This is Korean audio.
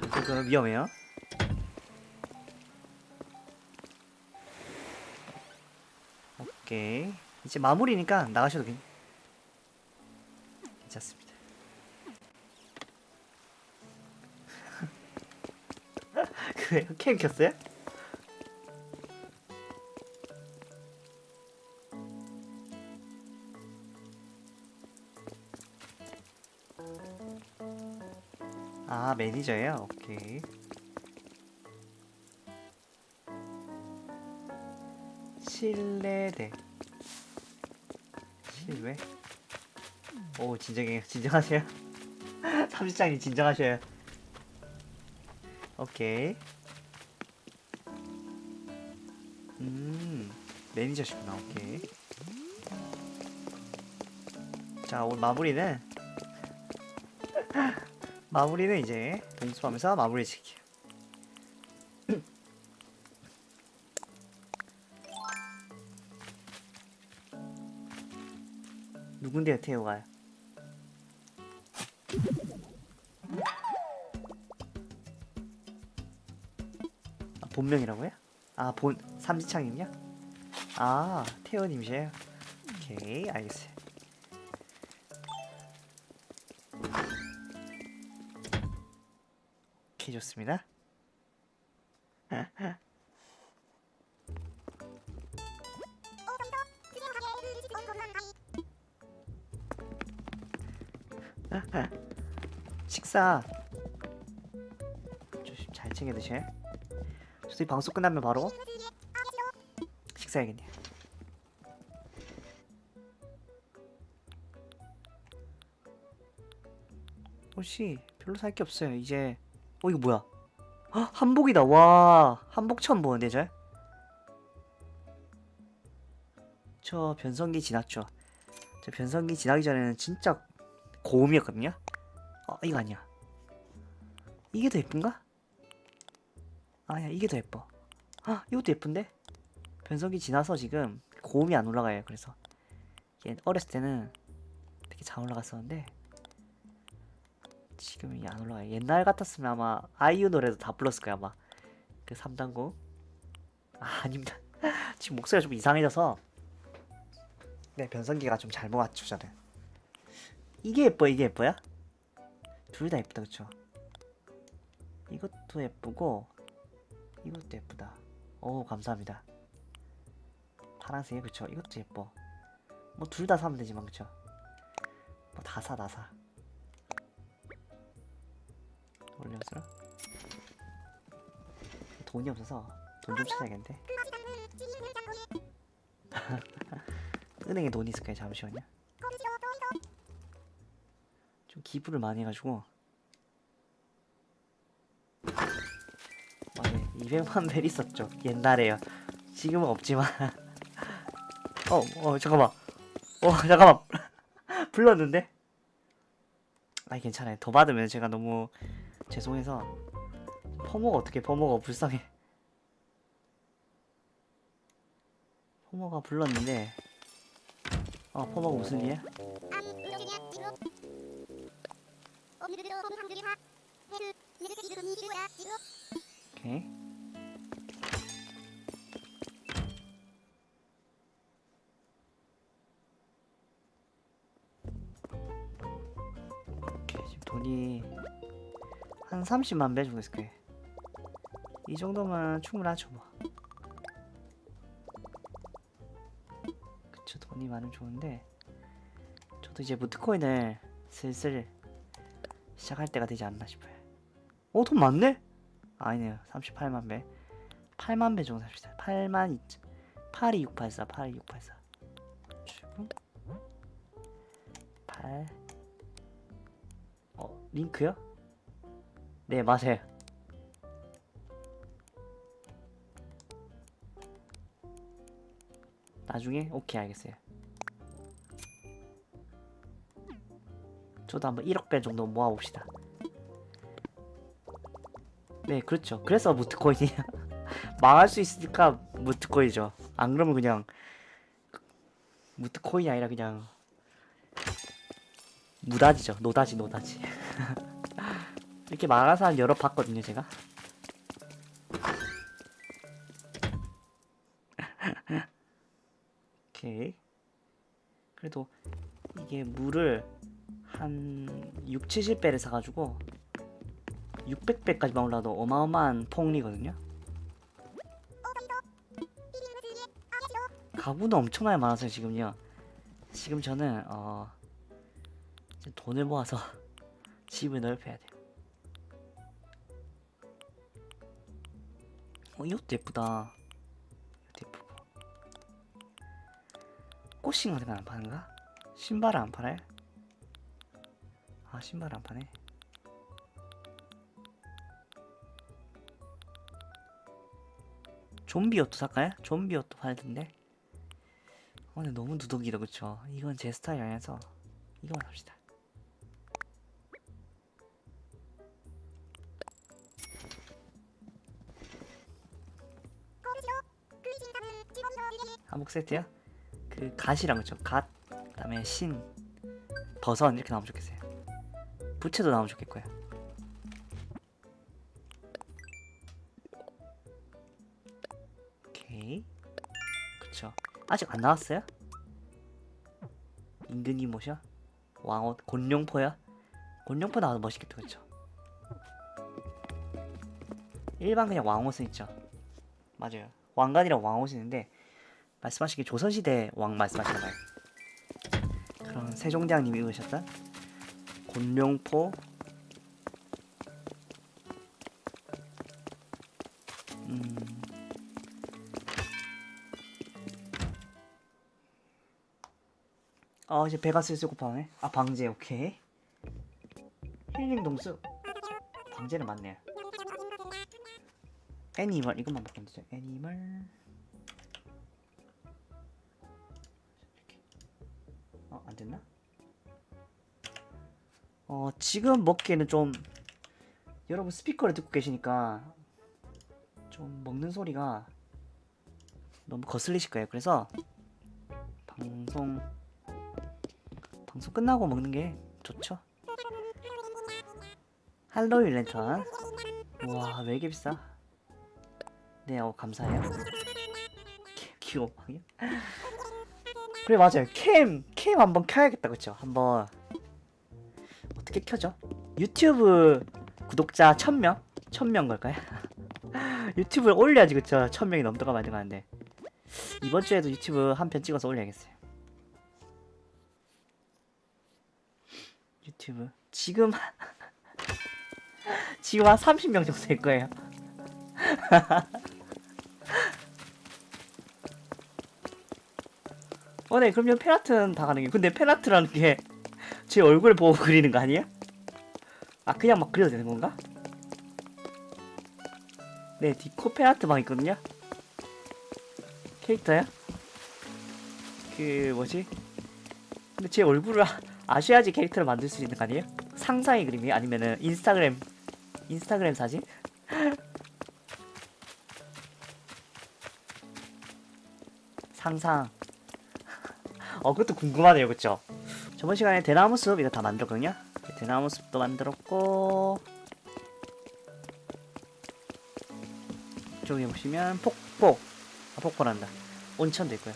저 조금 위험해요. 오케이. 이제 마무리니까 나가셔도 괜... 괜찮습니다. 그래요? 캠 켰어요? 매니저예요? 오케이 실내대. 실외? 오 진정해요 진정하세요. 삼시장님 진정하셔요. 오케이. 음 매니저시구나 오케이. 자 오늘 마무리는 마무리는 이제 동수하면서 마무리 지기. 누군데요, 태호가? 아, 본명이라고요? 아, 본 삼지창님요? 아, 태호님이세요? 오케이, 알겠어요. 오케이 좋습니다. 식사 조심 잘 챙겨 드셔요. 저희 방송 끝나면 바로 식사해야겠네요. 혹시 별로 살 게 없어요. 이제 어 이거 뭐야? 헉, 한복이다. 와 한복 처음 보는데 저. 저 변성기 지났죠. 저 변성기 지나기 전에는 진짜 고음이었거든요. 어 이거 아니야. 이게 더 예쁜가? 아야 이게 더 예뻐. 아 이것도 예쁜데? 변성기 지나서 지금 고음이 안 올라가요. 그래서 얘 어렸을 때는 되게 잘 올라갔었는데 지금이 안 올라가요. 옛날 같았으면 아마 아이유 노래도 다 불렀을 거야 아마. 그 3단고. 아 아닙니다. 지금 목소리가 좀 이상해져서 네 변성기가 좀 잘못 왔죠 저는. 이게 예뻐 이게 예뻐야? 둘 다 예쁘다 그쵸? 이것도 예쁘고 이것도 예쁘다. 오 감사합니다. 파란색이 그쵸? 이것도 예뻐. 뭐 둘 다 사면 되지만 그쵸? 뭐 다 사 다 사. 올려서. 돈이 없어서 돈 좀 찾아야겠는데? 은행에 돈이 있을까요? 잠시만요. 좀 기부를 많이 해가지고. 맞네 200만 벨 있었죠? 옛날에요. 지금은 없지만. 어, 어 잠깐만. 어 잠깐만. 불렀는데? 아니 괜찮아요. 더 받으면 제가 너무 죄송해서 퍼모가 어떻게 퍼모가 불쌍해 퍼모가 불렀는데 어 퍼모가 무슨 일이야? 오케이 돈이 한 30만 배 정도 있을 거예요 이 정도면 충분하죠 뭐. 그쵸 돈이 많으면 좋은데. 저도 이제 무트코인을 슬슬 시작할 때가 되지 않나 싶어요. 오 돈 많네? 아니네요. 38만 배. 8만 배 정도 삽시다. 8만 2 82684 82684 출금? 8 어, 링크요? 네, 맞아요. 나중에 오케이 알겠어요. 저도 한번 1억 배 정도 모아봅시다. 네, 그렇죠. 그래서 무트코인이에요. 망할 수 있으니까 무트코인이죠. 안 그러면 그냥 무트코인이 아니라 그냥 무다지죠. 노다지, 노다지. 이렇게 말하는 사람 여러 봤거든요 제가. 오케이. 그래도 이게 물을 한 6, 70배를 사가지고 600배까지만 올라도 어마어마한 폭리거든요. 가구는 엄청나게 많아서요 지금요. 지금 저는 어 돈을 모아서 집을 넓혀야 돼요 어 이것도 예쁘다 이것도 예쁘고 꽃신 같은 거안 파는가? 신발을 안 팔아요? 아 신발 안 파네 좀비 옷도 살까요? 좀비 옷도 팔던데 어, 근데 너무 누더기다 그쵸? 이건 제 스타일 아니라서 이거만 합시다 한복 세트요? 그 갓이랑 그쵸? 갓 그다음에 신 버섯 이렇게 나오면 좋겠어요 부채도 나오면 좋겠고요 오케이 그쵸 아직 안 나왔어요? 임금이 뭐셔? 왕옷 곤룡포야? 곤룡포 나와도 멋있겠다 그쵸? 일반 그냥 왕옷은 있죠 맞아요 왕관이랑 왕옷이 있는데 말씀하신 게 조선시대 왕 말씀하시나 봐요? 그럼 세종대왕님이 입으셨던 곤룡포. 음. 어 이제 배가 슬슬 고파네. 아 방제 오케이. 힐링 동수. 방제는 맞네요. 애니멀 이것만 바꾸면 되죠. 애니멀 됐나? 어 지금 먹기에는 좀 여러분 스피커를 듣고 계시니까 좀 먹는 소리가 너무 거슬리실 거예요? 그래서 방송 방송 끝나고 먹는 게 좋죠? 할로윈 랜턴. 와 왜 이렇게 비싸? 네 어 감사해요. 개- 귀여워 그래 맞아요 캠 캠 한번 켜야겠다 그쵸? 한번. 어떻게 켜죠? 유튜브 구독자 1000명? 1000명 걸까요? 유튜브를 올려야지 그쵸? 1000명이 넘도가 만든 거는데. 이번 주에도 유튜브 한 편 찍어서 올려야겠어요. 유튜브. 지금 지금 한 30명 정도 될 거예요. 어, 네, 그럼요. 팬아트는 다 가능해요. 근데 팬아트라는 게 제 얼굴 보고 그리는 거 아니에요? 아, 그냥 막 그려도 되는 건가? 네, 디코 팬아트 방 있거든요. 캐릭터야? 그 뭐지? 근데 제 얼굴을 아- 아셔야지 캐릭터를 만들 수 있는 거 아니에요? 상상의 그림이 아니면은 인스타그램 인스타그램 사진? 상상. 어 그것도 궁금하네요, 그쵸? 저번 시간에 대나무 숲 이거 다 만들었거든요. 대나무 숲도 만들었고 저기 보시면 폭포, 아 폭포란다. 온천도 있고요.